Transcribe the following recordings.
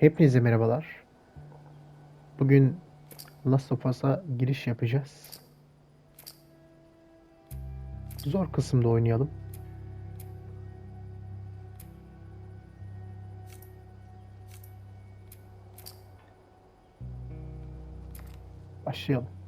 Hepinize merhabalar. Bugün Last of Us'a giriş yapacağız. Zor kısımda oynayalım. Başlayalım.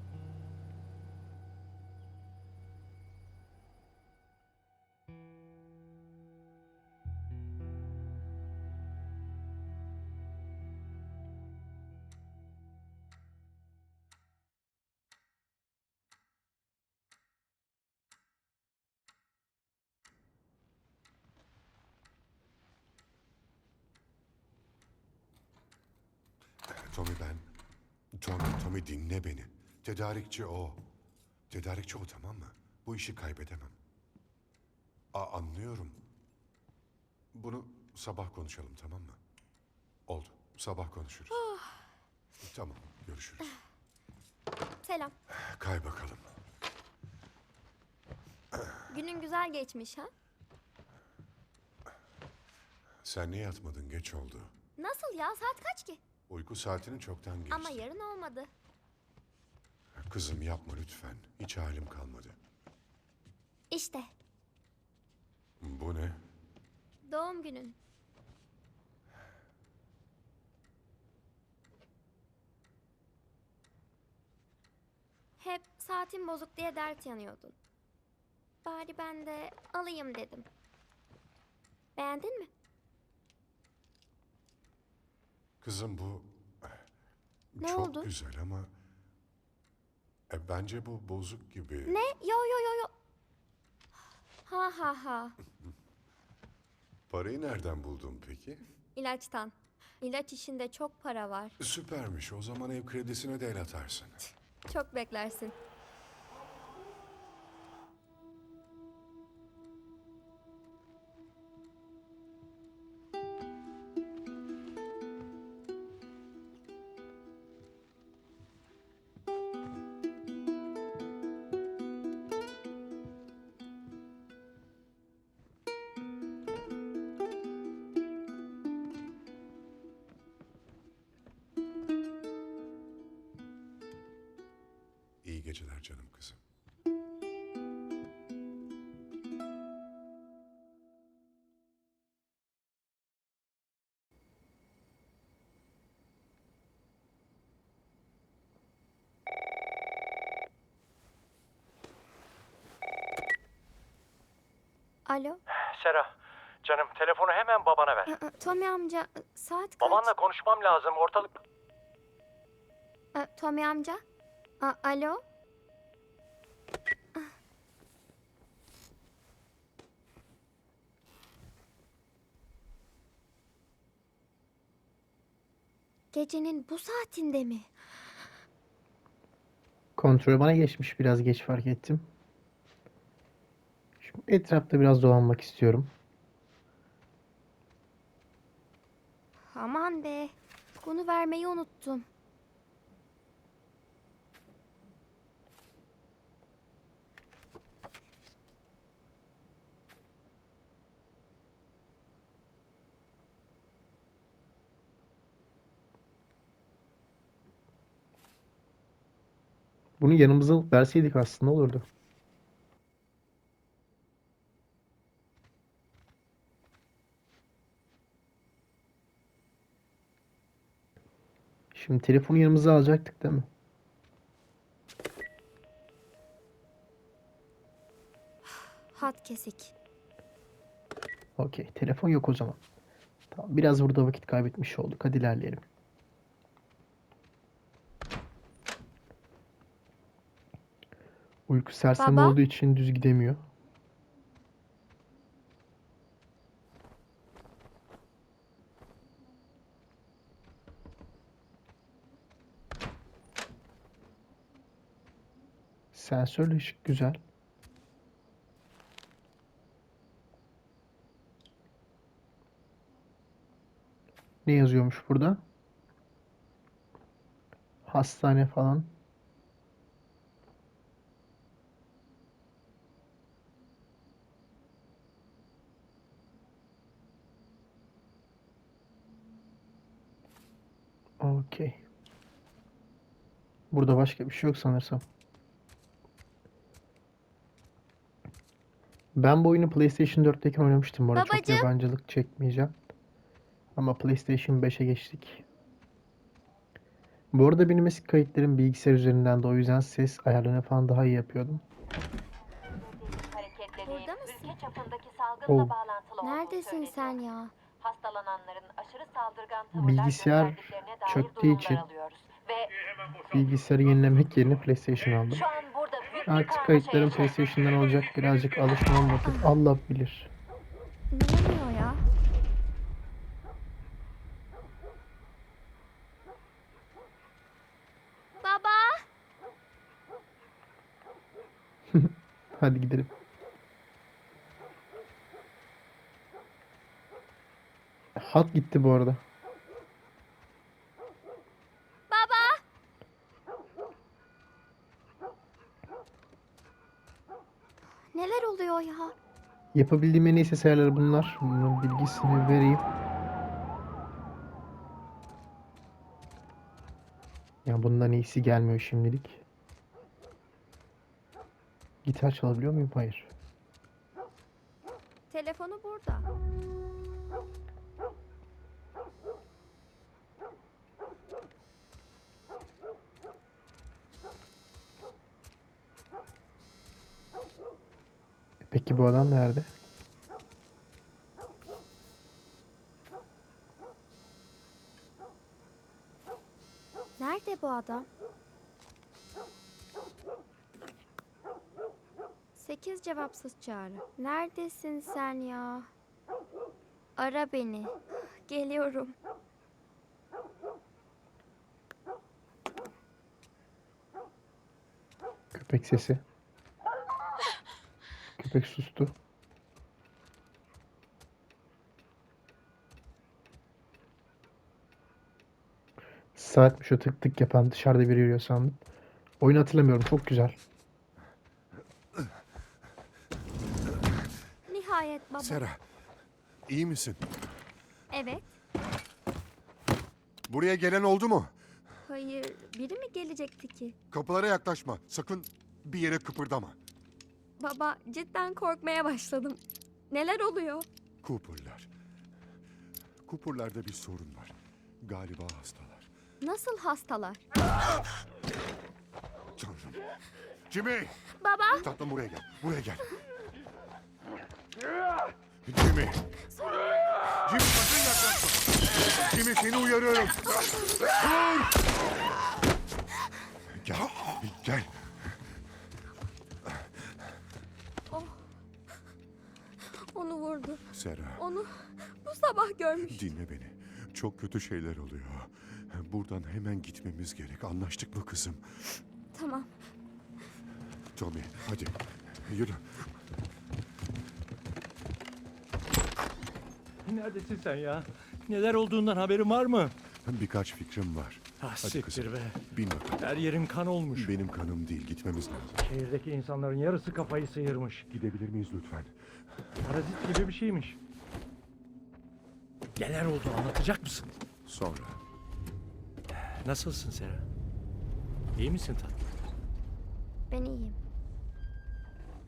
Tedarikçi o. Tedarikçi o tamam mı? Bu işi kaybedemem. A anlıyorum. Bunu sabah konuşalım tamam mı? Oldu. Sabah konuşuruz. tamam. Görüşürüz. Selam. Kay bakalım. Günün güzel geçmiş ha? Sen niye yatmadın? Geç oldu. Nasıl ya? Saat kaç ki? Uyku saatini çoktan geçti. Ama yarın olmadı. Kızım yapma lütfen. Hiç halim kalmadı. İşte Bu ne? doğum günün. Hep saatin bozuk diye dert yanıyordun. Bari ben de alayım dedim. Beğendin mi? Kızım bu Ne çok oldu? güzel ama e, bence bu bozuk gibi. Ne? Yo yo yo yo. Ha ha ha. Parayı nereden buldun peki? İlaçtan. İlaç işinde çok para var. Süpermiş. O zaman ev kredisine de el atarsın. Çok beklersin. Canım kızım. Alo. Sera, canım telefonu hemen babana ver. Aa, Tommy amca saat kaç? Babanla konuşmam lazım. Ortalık Aa, Tommy amca. Aa, alo. Gecenin bu saatinde mi? Kontrol bana geçmiş. Biraz geç fark ettim. Şimdi etrafta biraz dolanmak istiyorum. Aman be. Bunu vermeyi unuttum. Bunu yanımıza alıp verseydik aslında olurdu. Şimdi telefonu yanımıza alacaktık değil mi? Hat kesik. Okey. Telefon yok o zaman. Tamam. Biraz burada vakit kaybetmiş olduk. Hadi ilerleyelim. Uyku sersemi Baba? olduğu için düz gidemiyor. Sensörlü ışık güzel. Ne yazıyormuş burada? Hastane falan. Okey. Burada başka bir şey yok sanırsam. Ben bu oyunu PlayStation 4'teyken oynamıştım bu arada. Çok Babacım. yabancılık çekmeyeceğim. Ama PlayStation 5'e geçtik. Bu arada benim eski kayıtlarım bilgisayar üzerinden de o yüzden ses ayarlarını falan daha iyi yapıyordum. Burada mısın? ülke çapındaki salgınla Oh. bağlantılı olduğu Neredesin söyleniyor. sen ya? Hastalananların aşırı saldırgan tavırlar Bilgisayar gösterdiklerine dair çöktüğü için alıyoruz. Ve Bilgisayarı yenilemek yerine PlayStation aldım. şu an burada büyük bir Artık karmaşa kayıtlarım yaşanıyor. PlayStation'dan olacak. Birazcık alışmam vakit Allah bilir. Ya? Baba! Hadi gidelim. Hat gitti bu arada. Baba! Neler oluyor ya? Yapabildiğim en iyi ayarları bunlar. Bunun bilgisini vereyim. Ya bundan iyisi gelmiyor şimdilik. Gitar çalabiliyor muyum? Hayır. Telefonu burada. Peki bu adam nerede? Nerede bu adam? Sekiz cevapsız çağrı. Neredesin sen ya? Ara beni. Geliyorum. Köpek sesi. Köpek sustu. Saatmiş o tık tık yapan dışarıda biri yürüyor sandım. Oyunu hatırlamıyorum. Çok güzel. Nihayet baba. Sera, iyi misin? Evet. Buraya gelen oldu mu? Hayır. Biri mi gelecekti ki? Kapılara yaklaşma. Sakın bir yere kıpırdama. Baba cidden korkmaya başladım. Neler oluyor? Cooper'lar. Cooper'larda bir sorun var. Galiba hastalar. Nasıl hastalar? Tanrım. Jimmy! Baba! Tatlım buraya gel. Buraya gel. Jimmy! Jimmy sakın yaklaşma. Jimmy seni uyarıyorum. Dur! Gel. Gel. Vurdu. Sera. Onu bu sabah görmüş. Dinle beni. Çok kötü şeyler oluyor. Buradan hemen gitmemiz gerek. Anlaştık mı kızım? Tamam. Tommy hadi yürü. Neredesin sen ya? Neler olduğundan haberin var mı? Birkaç fikrim var. Ah Hadi siktir kızım. be. Bin bakalım. Her yerim kan olmuş. Benim kanım değil. Gitmemiz lazım. Şehirdeki insanların yarısı kafayı sıyırmış. Gidebilir miyiz lütfen? Parazit gibi bir şeymiş. Neler oldu anlatacak mısın? Sonra. Nasılsın Sera? İyi misin tatlım? Ben iyiyim.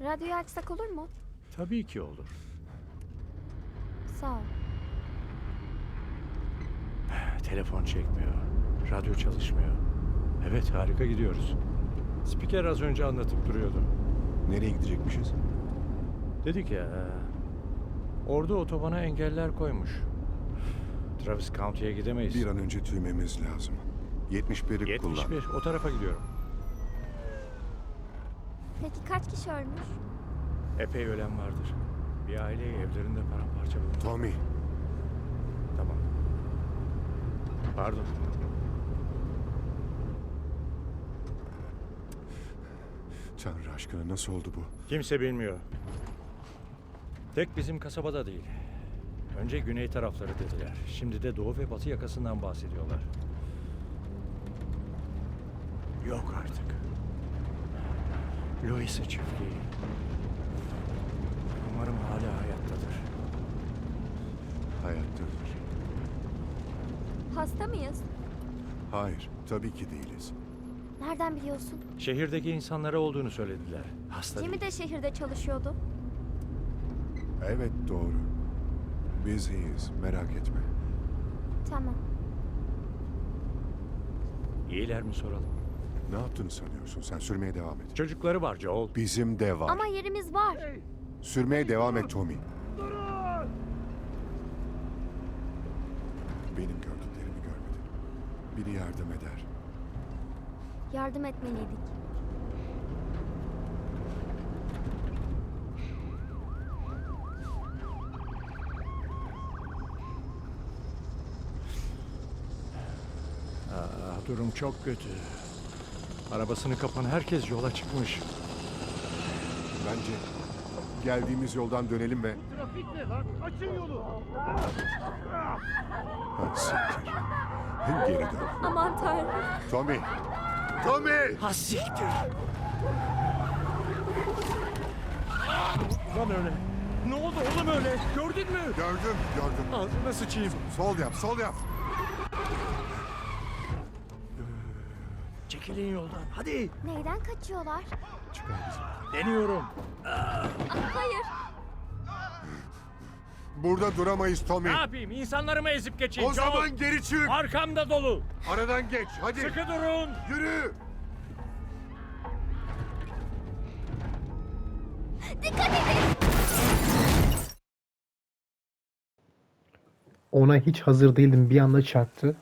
Radyoyu açsak olur mu? Tabii ki olur. Sağ ol. Telefon çekmiyor. Radyo çalışmıyor. Evet harika gidiyoruz. Spiker az önce anlatıp duruyordu. Nereye gidecekmişiz? Dedik ya. Orada otobana engeller koymuş. Travis County'ye gidemeyiz. Bir an önce tüymemiz lazım. 71'i kullan. 71 o tarafa gidiyorum. Peki kaç kişi ölmüş? Epey ölen vardır. Bir aileyi evlerinde paramparça bulmuş. Tommy. Tamam. Pardon. Tanrı aşkına nasıl oldu bu? Kimse bilmiyor. Tek bizim kasabada değil. Önce güney tarafları dediler. Şimdi de doğu ve batı yakasından bahsediyorlar. Yok artık. Louis'e çiftliği. Umarım hala hayattadır. Hayattadır. Hasta mıyız? Hayır, tabii ki değiliz. Nereden biliyorsun? Şehirdeki insanlara olduğunu söylediler. Hasta Kimi değil. de şehirde çalışıyordu. Evet doğru. Biz iyiyiz, merak etme. Tamam. İyiler mi soralım? Ne yaptığını sanıyorsun? Sen sürmeye devam et. Çocukları var Joel. Bizim de var. Ama yerimiz var. Sürmeye devam et Tommy. Benim gördüklerimi görmedin. Biri yardım eder. Yardım etmeliydik. Durum çok kötü. Arabasını kapan herkes yola çıkmış. Bence geldiğimiz yoldan dönelim ve... Trafikte lan açın yolu. Ha, siktir. Geri dön. Aman tanrım. Tommy! Tommy! Ha siktir. Lan öyle. Ne oldu oğlum öyle? Gördün mü? Gördüm, gördüm. Ağzına sıçayım. Sol yap, sol yap. Çekilin yoldan. Hadi. Neyden kaçıyorlar? Çıkar bizi. Deniyorum. Ah, hayır. Burada duramayız Tommy. Ne yapayım? İnsanlarımı ezip geçeyim. O Joel. zaman geri çık. Arkamda dolu. Aradan geç, hadi. Sıkı durun. Yürü. Ona hiç hazır değildim. Bir anda çarptı.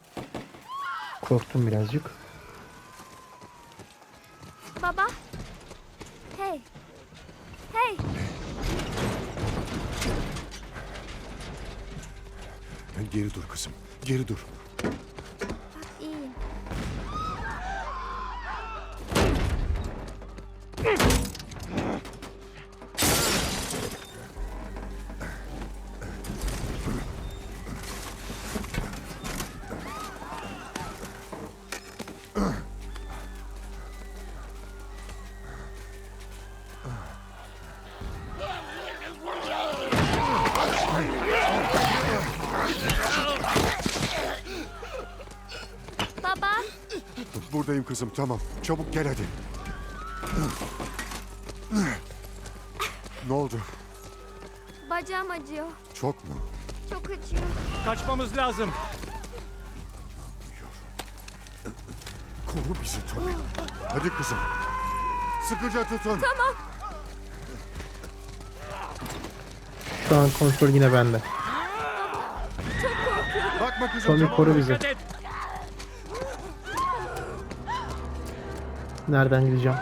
Korktum birazcık. Baba. Hey. Hey. Geri dur kızım, geri dur. Buradayım kızım, tamam. Çabuk gel hadi. Ne oldu? Bacağım acıyor. Çok mu? Çok acıyor. Kaçmamız lazım. Koru bizi Tommy. Hadi kızım. Sıkıca tutun. Şu an kontrol yine bende. Bakma kızım. Tommy tamam koru bizi. Dikkat et. Nereden gideceğim?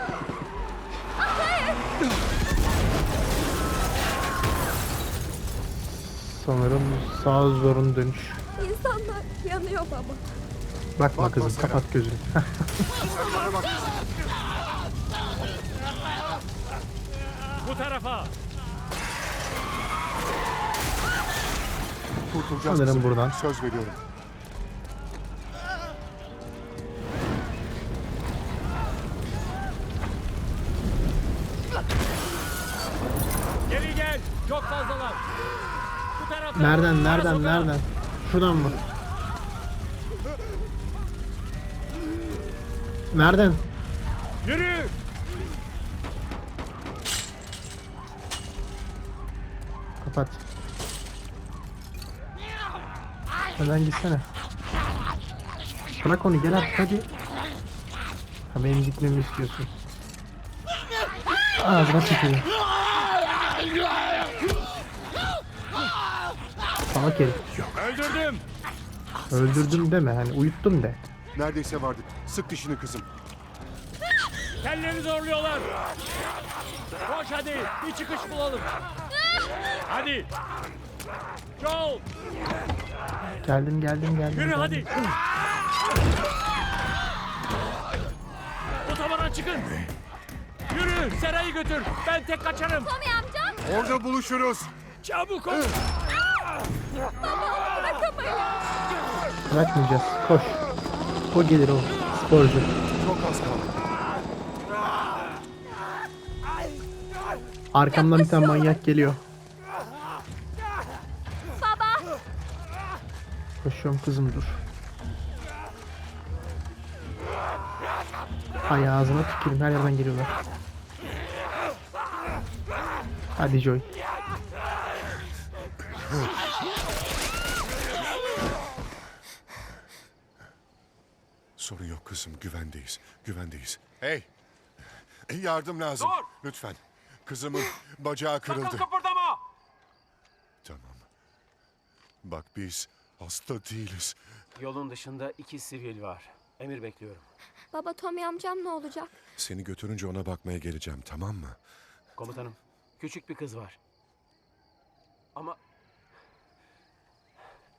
Sanırım sağ zorun dönüş. İnsanlar yanıyor baba. Bakma Bakma kızım kapat gözünü. Bak. Bu tarafa. Kurtulacağız Sanırım kızım. buradan. Söz veriyorum. Nereden nereden nereden? Şuradan mı? Nereden? Yürü. Kapat. Hemen gitsene. Bırak onu gel artık hadi. Ha benim gitmemi istiyorsun. Ağzına tükürüyor. Salak herif. Öldürdüm. Öldürdüm deme hani uyuttum de. Neredeyse vardık. Sık dişini kızım. Kelleri zorluyorlar. Koş hadi. Bir çıkış bulalım. Hadi. Joel. Geldim geldim geldim. Yürü geldim. hadi. Otobana çıkın. Yürü. Serayı götür. Ben tek kaçarım. Tommy amca. Orada buluşuruz. Çabuk ol. Bırakmayacağız. Koş. O gelir o. Sporcu. Çok az kaldı. Arkamdan bir tane manyak geliyor. Baba. Koşuyorum kızım dur. Ay ağzına tükürün her yerden geliyorlar. Hadi Joy. Kızım. Güvendeyiz. Güvendeyiz. Hey! Yardım lazım. Dur! Lütfen. Kızımın bacağı kırıldı. Sakın kıpırdama! Tamam. Bak biz hasta değiliz. Yolun dışında iki sivil var. Emir bekliyorum. Baba Tommy amcam ne olacak? Seni götürünce ona bakmaya geleceğim tamam mı? Komutanım, küçük bir kız var. Ama...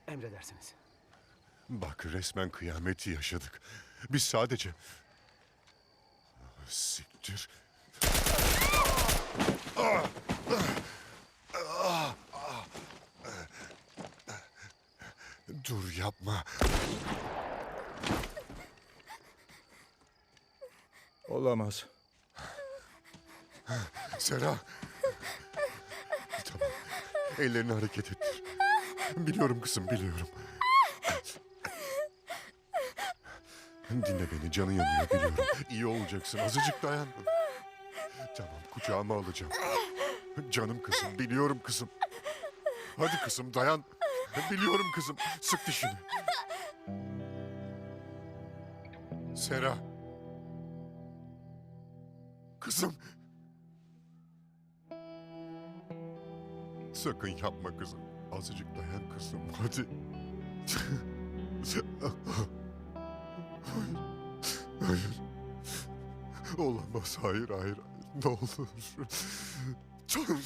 Emredersiniz. Bak resmen kıyameti yaşadık. Biz sadece... Siktir. Dur yapma. Olamaz. Sera. Tamam. Ellerini hareket ettir. Biliyorum kızım biliyorum. Dinle beni canın yanıyor biliyorum. İyi olacaksın azıcık dayan. Tamam kucağıma alacağım. Canım kızım biliyorum kızım. Hadi kızım dayan. Biliyorum kızım sık dişini. Sera. Kızım. Sakın yapma kızım. Azıcık dayan kızım. Hadi. Hayır. Olamaz. Hayır. hayır. Ne olur. Tanrım.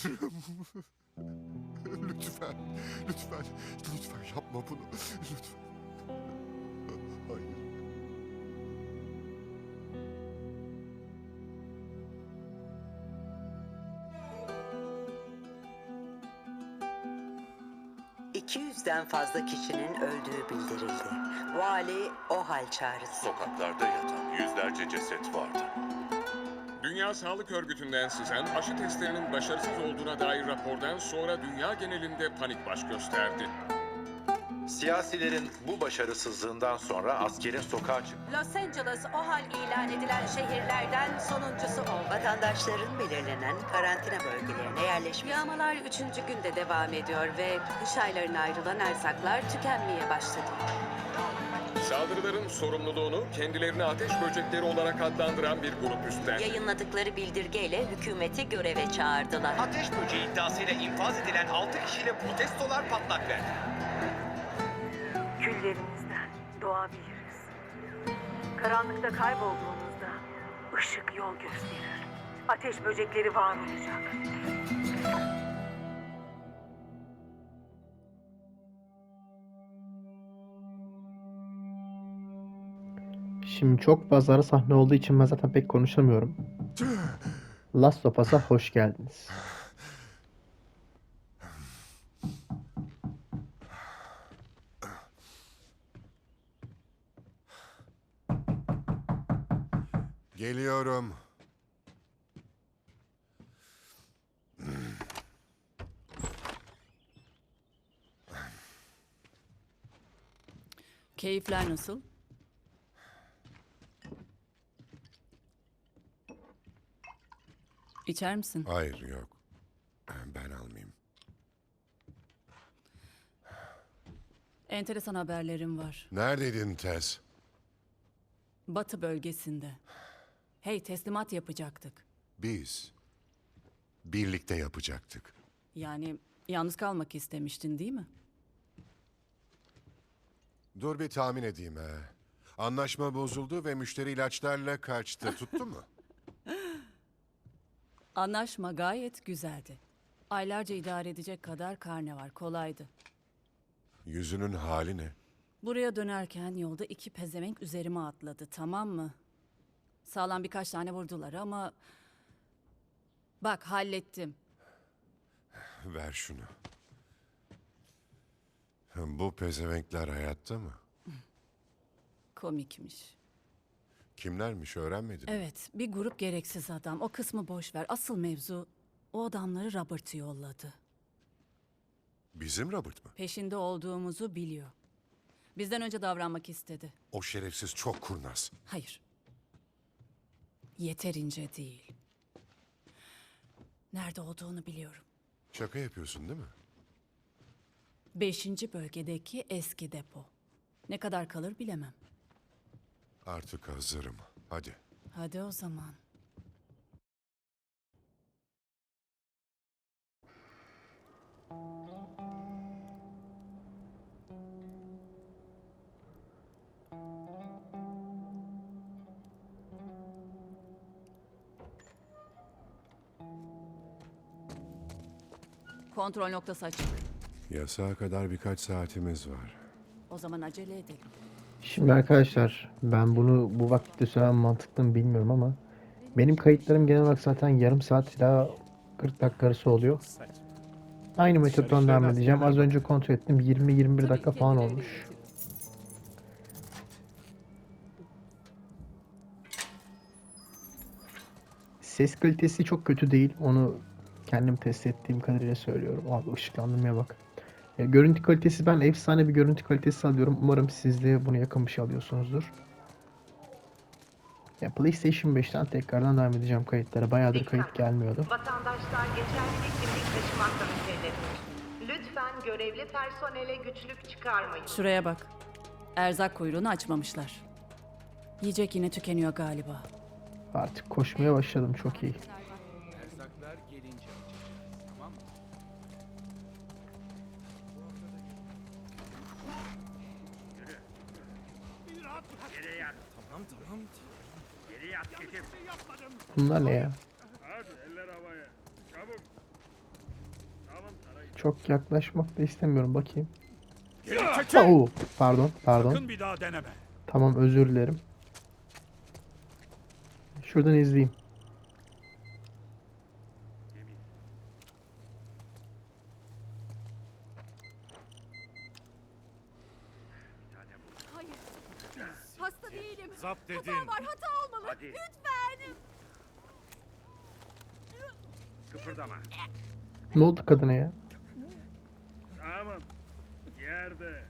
Lütfen. Lütfen. Lütfen yapma bunu. Lütfen. ...200'den fazla kişinin öldüğü bildirildi. Vali o hal çağrısı. Sokaklarda yatan yüzlerce ceset vardı. Dünya Sağlık Örgütü'nden sızan aşı testlerinin başarısız olduğuna dair rapordan sonra dünya genelinde panik baş gösterdi. Siyasilerin bu başarısızlığından sonra askerin sokağa çık Los Angeles o hal ilan edilen şehirlerden sonuncusu oldu. Vatandaşların belirlenen karantina bölgelerine yerleşmesi. Yağmalar üçüncü günde devam ediyor ve kış aylarına ayrılan erzaklar tükenmeye başladı. Saldırıların sorumluluğunu kendilerini ateş böcekleri olarak adlandıran bir grup üstlendi. Yayınladıkları bildirgeyle hükümeti göreve çağırdılar. Ateş böceği iddiasıyla infaz edilen 6 kişiyle protestolar patlak verdi. Küllerimizden doğabiliriz. Karanlıkta kaybolduğumuzda ışık yol gösterir. Ateş böcekleri var olacak. Şimdi çok fazla ara sahne olduğu için ben zaten pek konuşamıyorum. Last of Us'a hoş geldiniz. Geliyorum. Keyifler nasıl? İçer misin? Hayır yok. Ben almayayım. Enteresan haberlerim var. Neredeydin Tess? Batı bölgesinde. Hey teslimat yapacaktık. Biz birlikte yapacaktık. Yani yalnız kalmak istemiştin değil mi? Dur bir tahmin edeyim ha. Anlaşma bozuldu ve müşteri ilaçlarla kaçtı. Tuttu mu? Anlaşma gayet güzeldi. Aylarca idare edecek kadar karne var. Kolaydı. Yüzünün hali ne? Buraya dönerken yolda iki pezevenk üzerime atladı. Tamam mı? Sağlam birkaç tane vurdular ama... Bak hallettim. Ver şunu. Bu pezevenkler hayatta mı? Komikmiş. Kimlermiş öğrenmedin mi? Evet, bir grup gereksiz adam. O kısmı boş ver. Asıl mevzu o adamları Robert'ı yolladı. Bizim Robert mı? Peşinde olduğumuzu biliyor. Bizden önce davranmak istedi. O şerefsiz çok kurnaz. Hayır. Yeterince değil. Nerede olduğunu biliyorum. Şaka yapıyorsun değil mi? Beşinci bölgedeki eski depo. Ne kadar kalır bilemem. Artık hazırım. Hadi. Hadi o zaman. Kontrol noktası açık. Yasağa kadar birkaç saatimiz var. O zaman acele edelim. Şimdi arkadaşlar ben bunu bu vakitte söylemem mantıklı mı bilmiyorum ama benim kayıtlarım genel olarak zaten yarım saat ila 40 dakika arası oluyor. Aynı metottan devam edeceğim. Az önce kontrol ettim. 20-21 dakika falan olmuş. Ses kalitesi çok kötü değil. Onu kendim test ettiğim kadarıyla söylüyorum. Abi ışıklandırmaya bak. E, görüntü kalitesi ben efsane bir görüntü kalitesi alıyorum. Umarım siz de bunu yakın bir şey alıyorsunuzdur. Ya PlayStation 5'ten tekrardan devam edeceğim kayıtlara. Bayağıdır kayıt gelmiyordu. Vatandaşlar geçerli bir kimlik taşımakla mükelleftir. Lütfen görevli personele güçlük çıkarmayın. Şuraya bak. Erzak kuyruğunu açmamışlar. Yiyecek yine tükeniyor galiba. Artık koşmaya başladım çok iyi. Bunlar ne ya? Çok yaklaşmak da istemiyorum. Bakayım. Oo, pardon, pardon. Sakın bir daha deneme. Tamam özür dilerim. Şuradan izleyeyim. Hayır. Hasta değilim. Zapt edin. Hata var, hata olmalı. Hadi. Lütfen. Kıpırdama. Ne oldu kadına ya? Tamam. Yerde.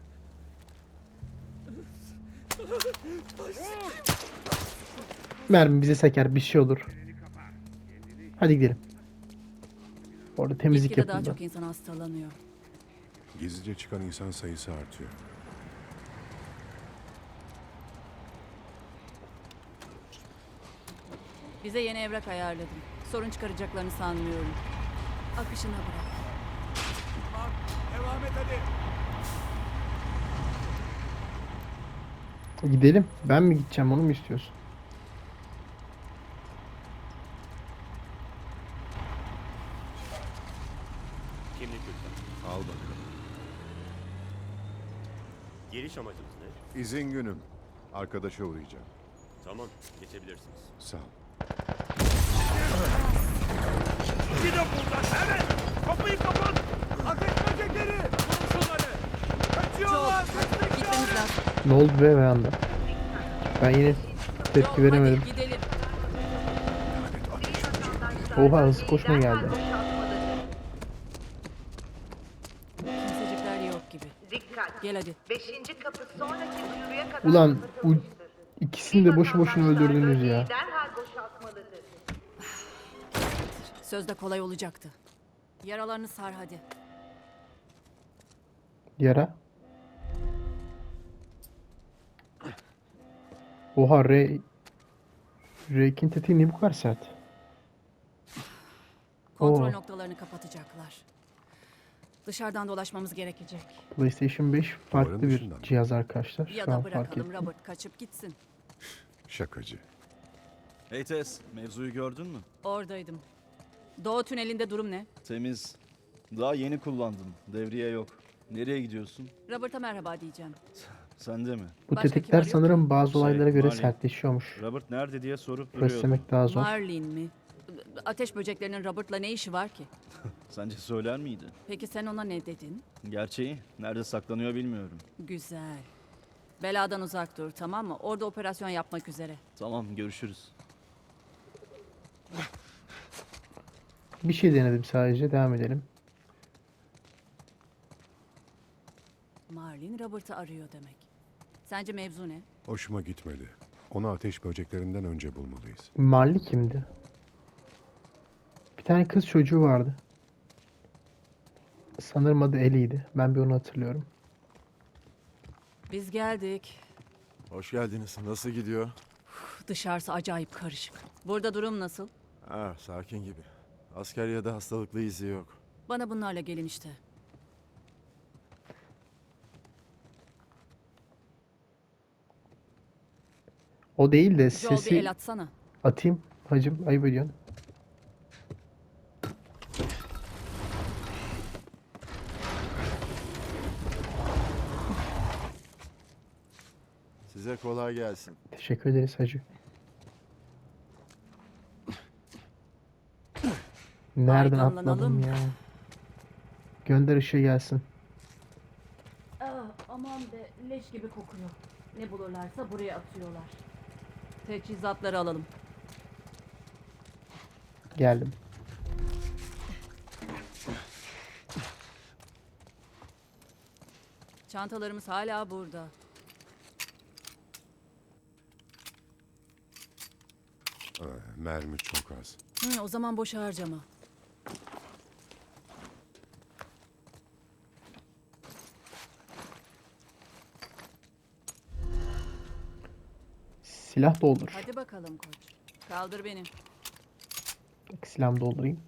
Mermi bize seker bir şey olur. Hadi gidelim. Orada temizlik Gitgide daha yapıldı. çok insan hastalanıyor. Gizlice çıkan insan sayısı artıyor. Bize yeni evrak ayarladım. Sorun çıkaracaklarını sanmıyorum. Akışına bırak. Devam et hadi. Gidelim. Ben mi gideceğim onu mu istiyorsun? Kimlik lütfen. Al bakalım. Geliş amacınız ne? İzin günüm. Arkadaşa uğrayacağım. Tamam. Geçebilirsiniz. Sağ ol. Gidin buradan hemen. Kapıyı kapat. Ateş böcekleri. Vurun şunları. Kaçıyorlar. Gitmemiz lazım. Ne oldu be bir anda? Ben yine tepki veremedim. Hadi gidelim. Oha hızlı koşma geldi. Kimsecikler yok gibi. Dikkat. Gel hadi. Beşinci kapı sonraki duyuruya kadar Ulan u- kapatılmıştır. ikisini de boşu boşuna Vatandaşlar öldürdünüz bölgeyi ya. Derhal Sözde kolay olacaktı. Yaralarını sar hadi. Yara. Oha Ray. Ray'kin tetiği niye bu kadar sert? Kontrol Oo. noktalarını kapatacaklar. Dışarıdan dolaşmamız gerekecek. PlayStation 5 farklı bir dışından. cihaz arkadaşlar. Ya Şu an da fark bırakalım ettim. Robert kaçıp gitsin. Şakacı. Hey Tess, mevzuyu gördün mü? Oradaydım. Doğu tünelinde durum ne? Temiz. Daha yeni kullandım. Devriye yok. Nereye gidiyorsun? Robert'a merhaba diyeceğim. Sen de mi? Bu Başka kim tetikler sanırım bazı Şey, olaylara göre Marley. sertleşiyormuş. Robert nerede diye sorup duruyordu. Beslemek daha zor. Marlin mi? Ateş böceklerinin Robert'la ne işi var ki? Sence söyler miydi? Peki sen ona ne dedin? Gerçeği nerede saklanıyor bilmiyorum. Güzel. Beladan uzak dur tamam mı? Orada operasyon yapmak üzere. Tamam görüşürüz. Bir şey denedim sadece. Devam edelim. Marlin Robert'ı arıyor demek. Sence mevzu ne? Hoşuma gitmedi. Onu ateş böceklerinden önce bulmalıyız. Marley kimdi? Bir tane kız çocuğu vardı. Sanırım adı Ellie'ydi. Ben bir onu hatırlıyorum. Biz geldik. Hoş geldiniz. Nasıl gidiyor? Dışarısı acayip karışık. Burada durum nasıl? Ha, sakin gibi. Asker ya da hastalıklı izi yok. Bana bunlarla gelin işte. O değil de Joel bir sesi el atsana. atayım. Hacım ayıp ediyorsun. Size kolay gelsin. Teşekkür ederiz hacı. Nereden atladım ya? Gönder ışığı gelsin. Ah, aman be leş gibi kokuyor. Ne bulurlarsa buraya atıyorlar. Teçhizatları alalım. Geldim. Çantalarımız hala burada. Mermi çok az. Hı, o zaman boş harcama. Silah doldur. Hadi bakalım koç. Kaldır beni. Silahımı doldurayım.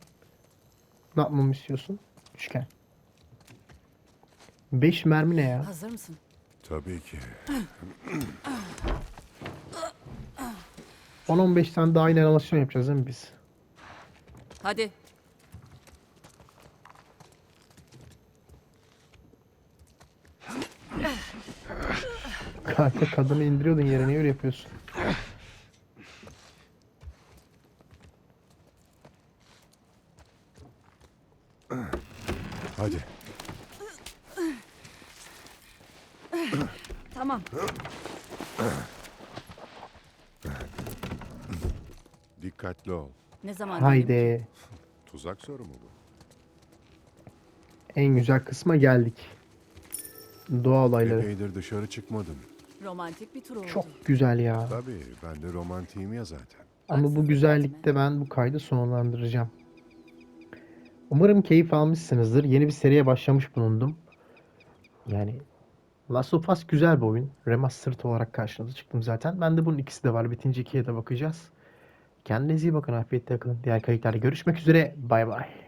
Ne yapmamı istiyorsun? Üçgen. 5 mermi ne ya? Hazır mısın? Tabii ki. 10-15 tane daha animasyon yapacağız değil mi biz? Hadi. Kanka kadını indiriyordun yere niye öyle yapıyorsun? Hadi. Tamam. Dikkatli ol. Ne zaman? Haydi. Tuzak soru mu bu? En güzel kısma geldik. Doğa olayları. Epeydir dışarı çıkmadım. Romantik bir tur oldu. Çok güzel ya. Tabii ben de romantiyim ya zaten. Ama bu güzellikte ben bu kaydı sonlandıracağım. Umarım keyif almışsınızdır. Yeni bir seriye başlamış bulundum. Yani Last of Us güzel bir oyun. Remastered olarak karşınıza çıktım zaten. Ben de bunun ikisi de var. Bitince ikiye de bakacağız. Kendinize iyi bakın. Afiyetle kalın. Diğer kayıtlarda görüşmek üzere. Bay bay.